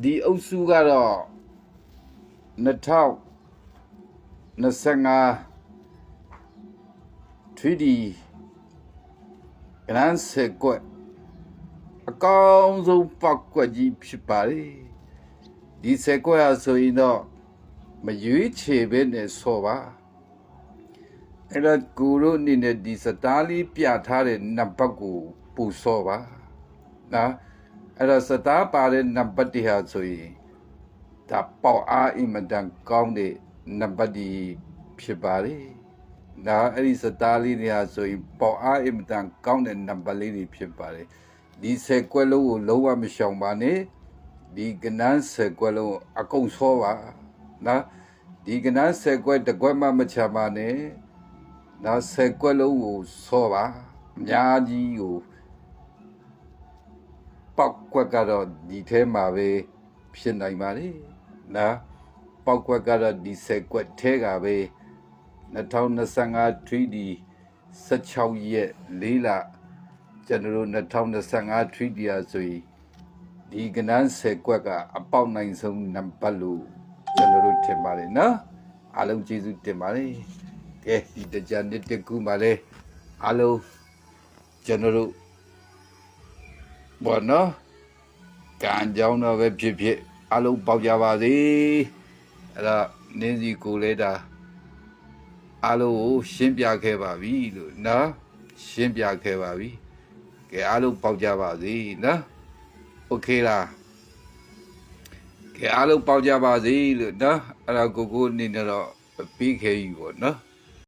ဒီအုပ်စုကတော့2025 3D Grand Circuit အကောင်းဆုံးပောက်ကွက်ကြီးဖြစ်ပါလေဒီဆယ်ကွက်ဟာဆိုရင်တော့မရွေးချယ်ပဲနဲ့ဆော့ပါအဲ့တော့ကိုတို့အနေနဲ့ဒီစတားလေးပြထားတဲ့နံပါတ်ကိုပူဆော့ပါနော် အဲ့တော့စတားပါတဲ့နံပါတ်တွေဟာဆိုရင်ဒါပေါက်အားအင်မတန်ကောင်းတဲ့နံပါတ်တွေဖြစ်ပါလေနော်အဲ့ဒီစတားလေးတွေဟာဆိုရင်ပေါက်အားအင်မတန်ကောင်းတဲ့နံပါတ်လေးတွေဖြစ်ပါလေဒီဆယ်ကွက်လုံးကိုလုံးဝမရှောင်ပါနဲ့ဒီကနန်းဆယ်ကွက်လုံးကိုအကုန်ဆောပါနော်ဒီကနန်းဆယ်ကွက်တစ်ကွက်မှမချပါနဲ့နော်ဆယ်ကွက်လုံးကိုဆောပါအများကြီးကို ပောက်ကွက်ကတော့ဒီထဲမှာပဲဖြစ်နိုင်ပါလေနော်ပောက်ကွက်ကတော့ဒီဆယ်ကွက်ထဲကပဲ2025 3D 16ရက်4လကျွန်တော်တို့2025 3D ရဆိုရင်ဒီကနန်းဆယ်ကွက်ကအပေါက်နိုင်ဆုံးနံပါတ်လို့ကျွန်တော်တို့ထင်ပါတယ်နော်အားလုံးကျေးဇူးတင်ပါတယ်ကဲဒီတကြနှစ်တကူပါလေအားလုံးကျွန်တော်တို့ ဘောနော်ကံကြောင်းတော့ပဲဖြစ်ဖြစ်အလုံးပေါက်ကြပါစေအဲ့ဒါနင်းစီကိုလဲတာအလုံးကိုရှင်းပြခဲ့ပါပြီလို့နော်ရှင်းပြခဲ့ပါပြီကဲအလုံးပေါက်ကြပါစေနော်โอเคလားကဲအလုံးပေါက်ကြပါစေလို့နော်အဲ့ဒါကိုကိုအနေနဲ့တော့ပြီးခဲ့ပြီပေါ့နော်